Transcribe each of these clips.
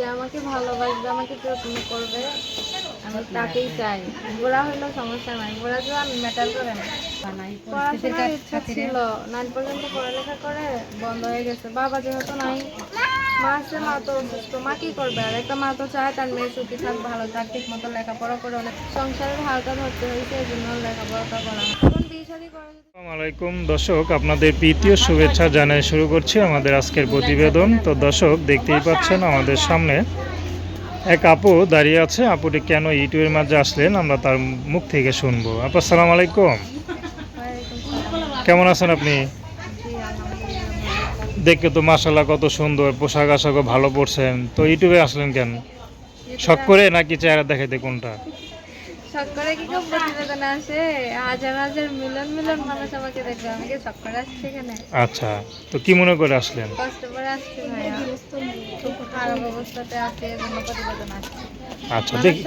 যে আমাকে ভালোবাসবে আমাকে যত্ন করবে। তাকেই চাই। গোড়া হইলেও সমস্যা নাই গোড়া তো আর ম্যাটার করে না। পড়াশোনার ইচ্ছা ছিল নাইন পর্যন্ত পড়ালেখা করে বন্ধ হয়ে গেছে। বাবা যেহেতু নাই মা আছে মা তো অসুস্থ মা কি করবে? আর একটা মা তো চায় তার মেয়ে সুখী থাক ভালো থাক ঠিক মতো লেখাপড়া করে অনেক সংসারের হালকা ধরতে হয়েছে এই জন্য লেখাপড়াটা করা আলাইকুম দর্শক আপনাদের প্রীতীয় শুভেচ্ছা জানিয়ে শুরু করছি আমাদের আজকের প্রতিবেদন। তো দর্শক দেখতেই পাচ্ছেন আমাদের সামনে এক আপু দাঁড়িয়ে আছে, আপুটি কেন ইউটিউবের মাঝে আসলেন, আমরা তার মুখ থেকে শুনব। আপু, আসসালামু আলাইকুম। কেমন আছেন আপনি? দেখে তো মাসাল্লাহ কত সুন্দর, পোশাক আশাকও ভালো পড়ছেন তো ইউটিউবে আসলেন কেন? শখ করে নাকি চেহারা দেখাইতে কোনটা? করে কি কেউ প্রতিবেদনে আসে হাজার হাজার মিলন মিলন মানুষ আমাকে দেখবে। আমি কি শখ করে আসছি এখানে। আচ্ছা তো কি মনে করে আসলেন? কষ্ট করে আসছি ভাইয়া। খুব খারাপ অবস্থাতে আছে জন্য প্রতিবেদন আসছি আচ্ছা দেখি।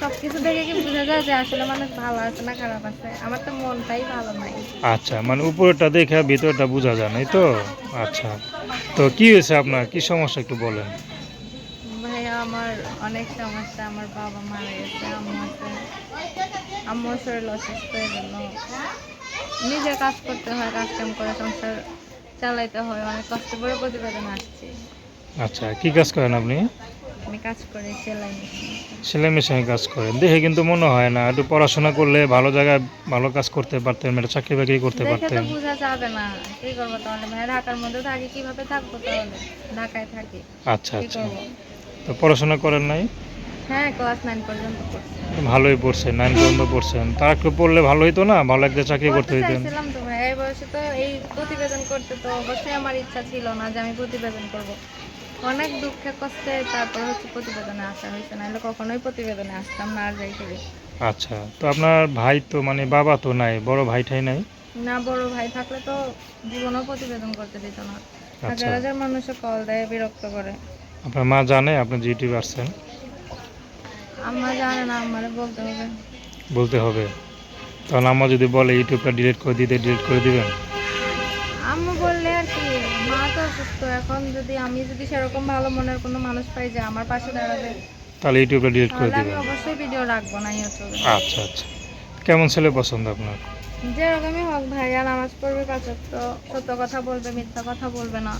সবকিছু দেখে কি বোঝা যায় যে আসলে মানুষ ভালো আছে না খারাপ আছে? আমার তো মনটাই ভালো নাই। আচ্ছা মানে উপরেরটা দেখে ভিতরটা বোঝা যায় নাই তো? আচ্ছা তো কি হয়েছে আপনার? কি সমস্যা একটু বলেন। আমার অনেক সমস্যা আমার বাবা মারা গেছে আম্মু আছে। আম্মুর শরীর অসুস্থ এই জন্য নিজে কাজ করতে হয় কাজ কাম করে সংসার চালাইতে হয় অনেক কষ্ট করে প্রতিবেদন আসছি। আচ্ছা কি কাজ করেন আপনি? আমি কাজ করি সেলাই মেশিন। সেলাই মেশিনে কাজ করেন। দেখে কিন্তু মনে হয় না একটু পড়াশোনা করলে ভালো জায়গায় ভালো কাজ করতে পারতেন একটা চাকরি বাকরি করতে পারতেন। দেখে বোঝা যাবে না কি করব তাহলে? ভাই ঢাকার মধ্যে থাকি কীভাবে থাকব তাহলে? ঢাকায় থাকি আচ্ছা আচ্ছা। তো পড়াশোনা করেন নাই? হ্যাঁ ক্লাস নাইন পর্যন্ত পড়ছি। ভালোই পড়ছেন নাইন পর্যন্ত পড়ছেন। তার একটু পড়লে ভালো হতো না? ভালো একটা চাকরি করতে হইতেন। চাইছিলাম তো ভাই এই বয়সে তো এই প্রতিবেদন করতে তো অবশ্যই আমার ইচ্ছা ছিল না যে আমি প্রতিবেদন করব। অনেক দুঃখে কষ্টে তারপর হচ্ছে প্রতিবেদনে আসা হয়েছে নাহলে কখনোই প্রতিবেদনে আসতাম না আর যাই করি। আচ্ছা তো আপনার ভাই তো মানে বাবা তো নাই বড় ভাইটাই নাই? না বড় ভাই থাকলে তো জীবনেও প্রতিবেদন করতে দিত না। আচ্ছা। হাজার হাজার মানুষে কল দেয় বিরক্ত করে। আপনার মা জানে আপনি যে ইউটিউবে আসছেন আম্মা জানে না আমারে বলতে হবে। বলতে হবে। তাহলে আম্মা যদি বলে ইউটিউবটা ডিলিট করে দিতে ডিলিট করে দিবেন? আম্মু বললে আর কি মা তো অসুস্থ। এখন যদি আমি যদি সেরকম ভালো মনের কোনো মানুষ পাই যে আমার পাশে দাঁড়াবে তাহলে ইউটিউবটা ডিলিট করে তাহলে আমি দিবেন। অবশ্যই ভিডিও রাখব না ইউটিউবে। আচ্ছা আচ্ছা। কেমন ছেলে পছন্দ আপনার? যেরকমই হোক ভাইয়া নামাজ পড়বে পাঁচক্ত। সত্য কথা বলবে মিথ্যা কথা বলবে না।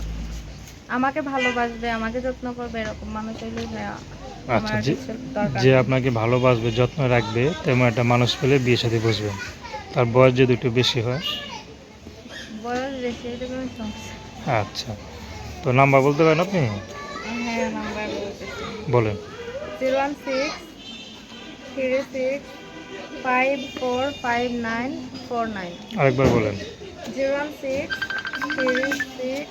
আমাকে ভালোবাসবে আমাকে যত্ন করবে এরকম মানুষ ভাইয়া আচ্ছা যে। আপনাকে ভালোবাসবে যত্ন রাখবে তেমন একটা মানুষ পেলে বিয়ে সাথে বসবেন তার বয়স যদি একটু বেশি হয়? বয়স বেশি হইলে কোনো সমস্যা আচ্ছা। তো নাম্বার বলতে পারেন আপনি? হ্যাঁ নাম্বার বলেন। Zero one six three six five four five nine four nine. আরেকবার বলেন। Zero one six three six